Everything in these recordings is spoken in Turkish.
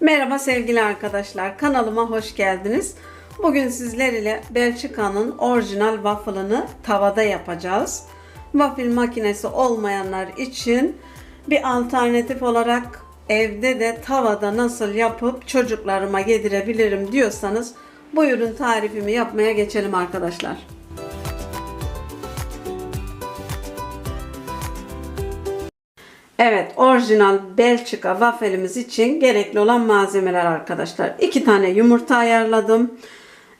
Merhaba sevgili arkadaşlar. Kanalıma hoş geldiniz. Bugün sizler ile Belçika'nın orijinal waffle'ını tavada yapacağız. Waffle makinesi olmayanlar için bir alternatif olarak evde de tavada nasıl yapıp çocuklarıma yedirebilirim diyorsanız buyurun tarifimi yapmaya geçelim arkadaşlar. Evet, orijinal Belçika wafelimiz için gerekli olan malzemeler arkadaşlar. 2 tane yumurta ayarladım.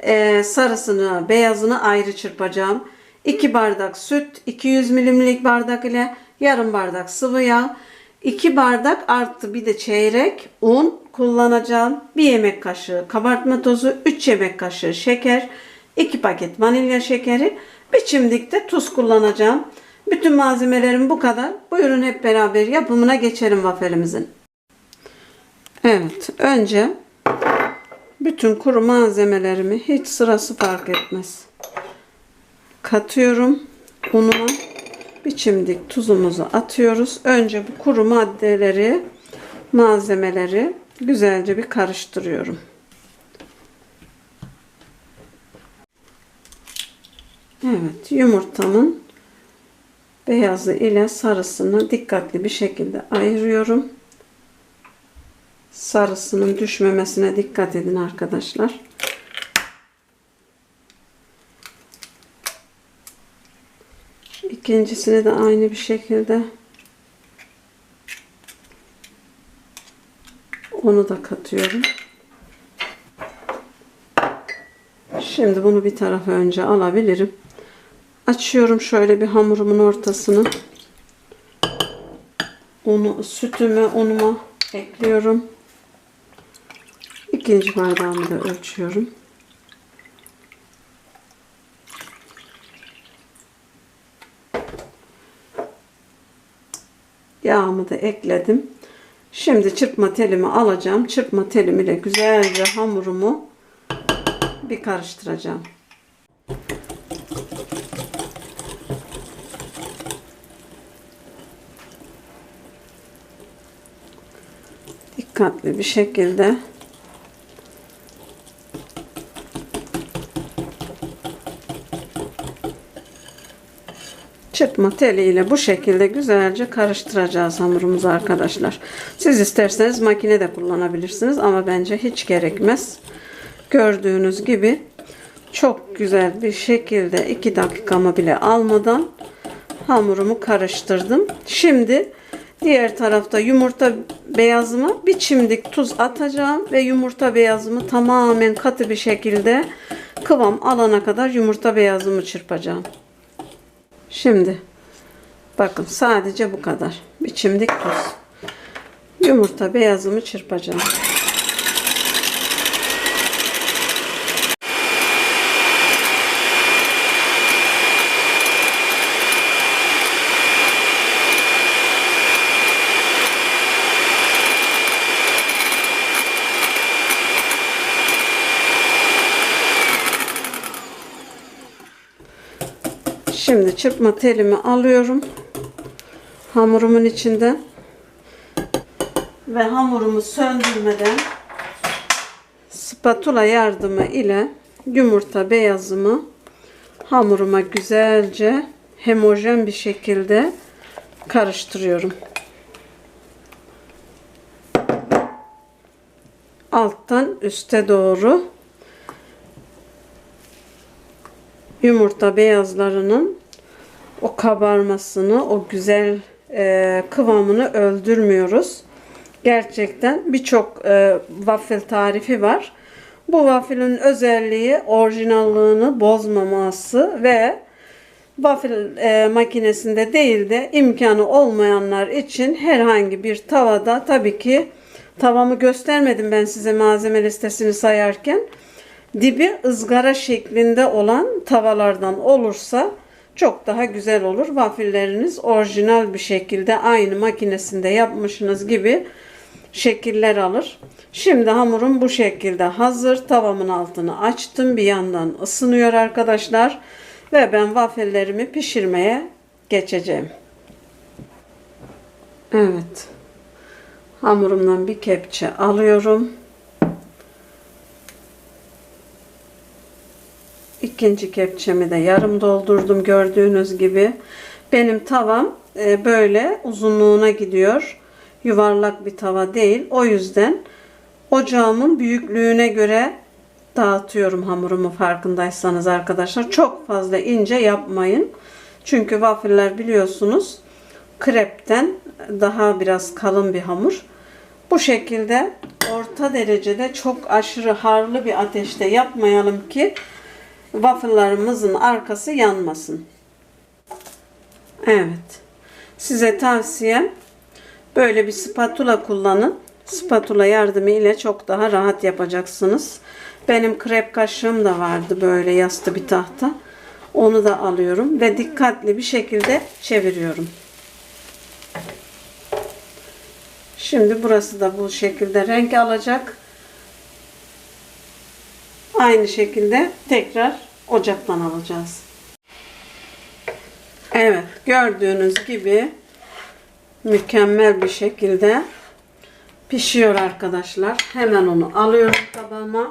Ee, sarısını, beyazını ayrı çırpacağım. 2 bardak süt, 200 milimlik bardak ile yarım bardak sıvı yağ, 2 bardak artı bir de çeyrek un kullanacağım. 1 yemek kaşığı kabartma tozu, 3 yemek kaşığı şeker, 2 paket vanilya şekeri, bir çimdik de tuz kullanacağım. Bütün malzemelerim bu kadar. Buyurun hep beraber yapımına geçelim wafelimizin. Evet, önce bütün kuru malzemelerimi hiç sırası fark etmez. Katıyorum unuma. Bir çimdik tuzumuzu atıyoruz. Önce bu kuru maddeleri, malzemeleri güzelce bir karıştırıyorum. Evet, yumurtamın beyazı ile sarısını dikkatli bir şekilde ayırıyorum. Sarısının düşmemesine dikkat edin arkadaşlar. İkincisini de aynı bir şekilde onu da katıyorum. Şimdi bunu bir tarafa önce alabilirim. Açıyorum şöyle bir hamurumun ortasını. Unu, sütümü unuma ekliyorum. İkinci bardağımı da ölçüyorum. Yağımı da ekledim. Şimdi çırpma telimi alacağım. Çırpma telim ile güzelce hamurumu bir karıştıracağım. Dikkatli bir şekilde çırpma teliyle bu şekilde güzelce karıştıracağız hamurumuzu arkadaşlar. Siz isterseniz makine de kullanabilirsiniz ama bence hiç gerekmez. Gördüğünüz gibi çok güzel bir şekilde 2 dakikamı bile almadan hamurumu karıştırdım. Şimdi Diğer tarafta yumurta beyazımı bir çimdik tuz atacağım ve yumurta beyazımı tamamen katı bir şekilde kıvam alana kadar yumurta beyazımı çırpacağım. Şimdi bakın sadece bu kadar. Bir çimdik tuz. Yumurta beyazımı çırpacağım. Şimdi çırpma telimi alıyorum. Hamurumun içinden ve hamurumu söndürmeden spatula yardımı ile yumurta beyazımı hamuruma güzelce homojen bir şekilde karıştırıyorum. Alttan üste doğru yumurta beyazlarının o kabarmasını, o güzel e, kıvamını öldürmüyoruz. Gerçekten birçok e, waffle tarifi var. Bu waffle'ın özelliği orijinallığını bozmaması ve waffle e, makinesinde değil de imkanı olmayanlar için herhangi bir tavada tabii ki tavamı göstermedim ben size malzeme listesini sayarken dibi ızgara şeklinde olan tavalardan olursa çok daha güzel olur. Wafilleriniz orijinal bir şekilde aynı makinesinde yapmışsınız gibi şekiller alır. Şimdi hamurum bu şekilde hazır. Tavamın altını açtım. Bir yandan ısınıyor arkadaşlar. Ve ben wafellerimi pişirmeye geçeceğim. Evet. Hamurumdan bir kepçe alıyorum. İkinci kepçemi de yarım doldurdum gördüğünüz gibi. Benim tavam e, böyle uzunluğuna gidiyor. Yuvarlak bir tava değil. O yüzden ocağımın büyüklüğüne göre dağıtıyorum hamurumu farkındaysanız arkadaşlar. Çok fazla ince yapmayın. Çünkü waffle'ler biliyorsunuz krepten daha biraz kalın bir hamur. Bu şekilde orta derecede çok aşırı harlı bir ateşte yapmayalım ki waffle'larımızın arkası yanmasın. Evet. Size tavsiyem böyle bir spatula kullanın. Spatula yardımı ile çok daha rahat yapacaksınız. Benim krep kaşığım da vardı böyle yastı bir tahta. Onu da alıyorum ve dikkatli bir şekilde çeviriyorum. Şimdi burası da bu şekilde renk alacak. Aynı şekilde tekrar ocaktan alacağız. Evet gördüğünüz gibi mükemmel bir şekilde pişiyor arkadaşlar. Hemen onu alıyorum tabağıma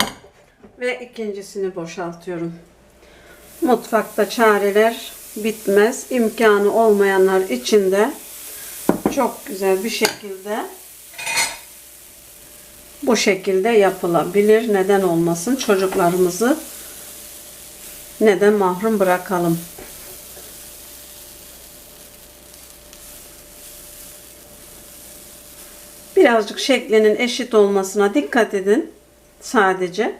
ve ikincisini boşaltıyorum. Mutfakta çareler bitmez. İmkanı olmayanlar için de çok güzel bir şekilde bu şekilde yapılabilir. Neden olmasın? Çocuklarımızı neden mahrum bırakalım? Birazcık şeklinin eşit olmasına dikkat edin. Sadece.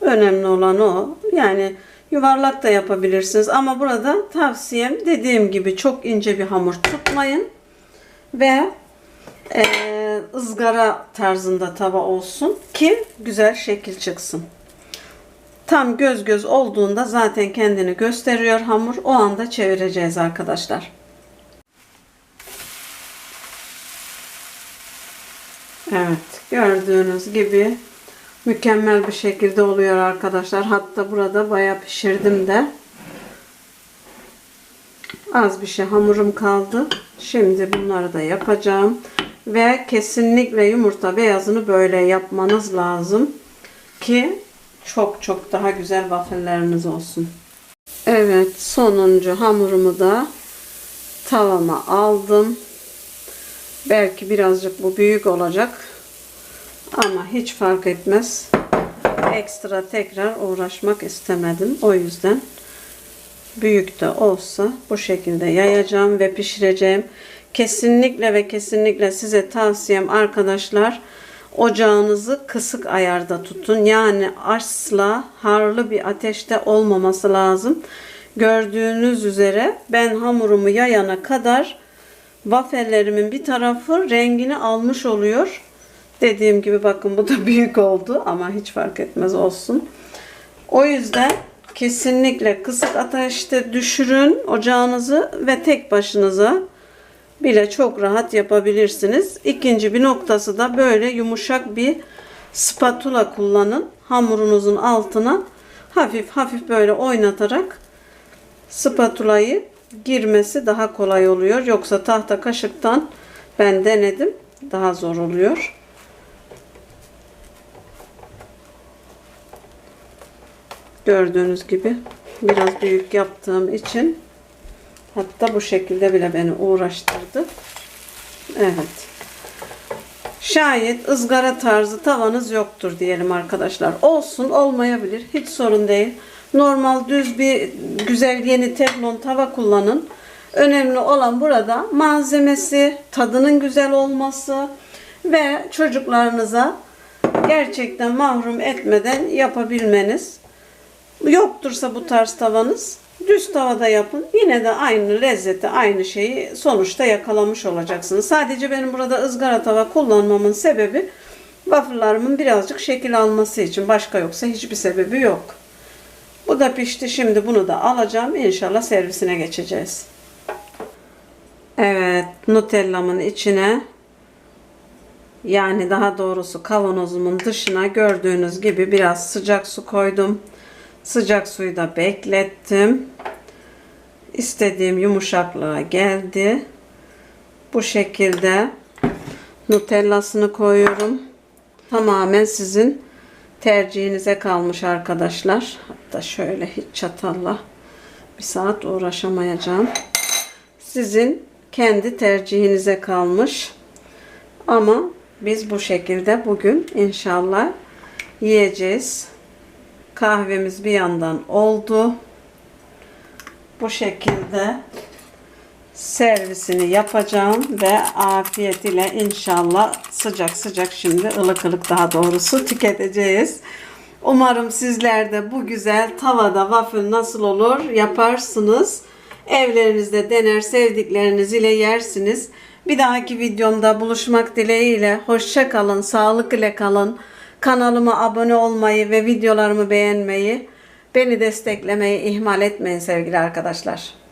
Önemli olan o. Yani yuvarlak da yapabilirsiniz. Ama burada tavsiyem dediğim gibi çok ince bir hamur tutmayın. Ve e, ızgara tarzında tava olsun ki güzel şekil çıksın. Tam göz göz olduğunda zaten kendini gösteriyor hamur. O anda çevireceğiz arkadaşlar. Evet gördüğünüz gibi mükemmel bir şekilde oluyor arkadaşlar. Hatta burada bayağı pişirdim de. Az bir şey hamurum kaldı. Şimdi bunları da yapacağım. Ve kesinlikle yumurta beyazını böyle yapmanız lazım. Ki çok çok daha güzel wafelleriniz olsun. Evet sonuncu hamurumu da tavama aldım. Belki birazcık bu büyük olacak. Ama hiç fark etmez. Ekstra tekrar uğraşmak istemedim. O yüzden büyük de olsa bu şekilde yayacağım ve pişireceğim. Kesinlikle ve kesinlikle size tavsiyem arkadaşlar ocağınızı kısık ayarda tutun. Yani asla harlı bir ateşte olmaması lazım. Gördüğünüz üzere ben hamurumu yayana kadar wafellerimin bir tarafı rengini almış oluyor. Dediğim gibi bakın bu da büyük oldu ama hiç fark etmez olsun. O yüzden kesinlikle kısık ateşte düşürün ocağınızı ve tek başınıza bile çok rahat yapabilirsiniz. İkinci bir noktası da böyle yumuşak bir spatula kullanın. Hamurunuzun altına hafif hafif böyle oynatarak spatulayı girmesi daha kolay oluyor. Yoksa tahta kaşıktan ben denedim. Daha zor oluyor. Gördüğünüz gibi biraz büyük yaptığım için hatta bu şekilde bile beni uğraştırdı. Evet. Şayet ızgara tarzı tavanız yoktur diyelim arkadaşlar. Olsun olmayabilir. Hiç sorun değil. Normal düz bir güzel yeni teflon tava kullanın. Önemli olan burada malzemesi, tadının güzel olması ve çocuklarınıza gerçekten mahrum etmeden yapabilmeniz. Yoktursa bu tarz tavanız düz tavada yapın. Yine de aynı lezzeti, aynı şeyi sonuçta yakalamış olacaksınız. Sadece benim burada ızgara tava kullanmamın sebebi waffle'larımın birazcık şekil alması için. Başka yoksa hiçbir sebebi yok. Bu da pişti. Şimdi bunu da alacağım. İnşallah servisine geçeceğiz. Evet, Nutella'mın içine yani daha doğrusu kavanozumun dışına gördüğünüz gibi biraz sıcak su koydum. Sıcak suyu da beklettim. İstediğim yumuşaklığa geldi. Bu şekilde Nutellasını koyuyorum. Tamamen sizin tercihinize kalmış arkadaşlar. Hatta şöyle hiç çatalla bir saat uğraşamayacağım. Sizin kendi tercihinize kalmış. Ama biz bu şekilde bugün inşallah yiyeceğiz. Kahvemiz bir yandan oldu. Bu şekilde servisini yapacağım ve afiyet ile inşallah sıcak sıcak şimdi ılık ılık daha doğrusu tüketeceğiz. Umarım sizler de bu güzel tavada waffle nasıl olur yaparsınız. Evlerinizde dener sevdikleriniz ile yersiniz. Bir dahaki videomda buluşmak dileğiyle hoşça kalın, sağlık ile kalın. Kanalıma abone olmayı ve videolarımı beğenmeyi, beni desteklemeyi ihmal etmeyin sevgili arkadaşlar.